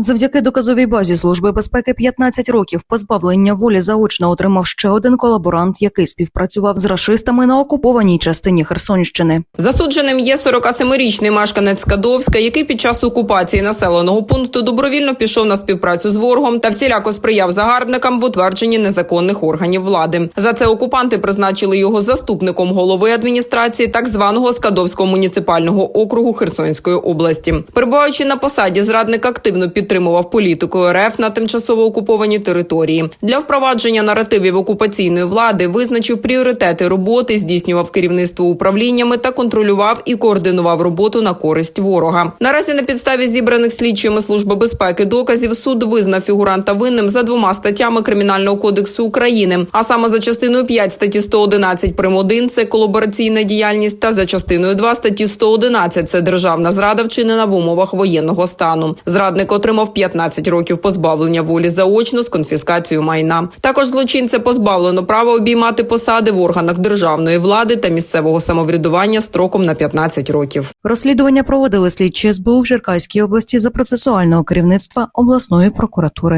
Завдяки доказовій базі Служби безпеки 15 років позбавлення волі заочно отримав ще один колаборант, який співпрацював з рашистами на окупованій частині Херсонщини. Засудженим є 47-річний мешканець Скадовська, який під час окупації населеного пункту добровільно пішов на співпрацю з ворогом та всіляко сприяв загарбникам в утвердженні незаконних органів влади. За це окупанти призначили його заступником голови адміністрації так званого Скадовського муніципального округу Херсонської області. Перебуваючи на посаді, зрадник активно підтримував політику РФ на тимчасово окупованій території. Для впровадження наративів окупаційної влади визначив пріоритети роботи, здійснював керівництво управліннями та контролював і координував роботу на користь ворога. Наразі на підставі зібраних слідчими служби безпеки доказів суд визнав фігуранта винним за двома статтями Кримінального кодексу України, а саме за частиною 5 статті 111 прим. 1 – це колабораційна діяльність, та за частиною 2 статті 111 – це державна зрада, вчинена в умовах воєнного стану. Зрадник отримав 15 років позбавлення волі заочно з конфіскацією майна. Також злочинця позбавлено права обіймати посади в органах державної влади та місцевого самоврядування строком на 15 років. Розслідування проводили слідчі СБУ в Черкаській області за процесуального керівництва обласної прокуратури.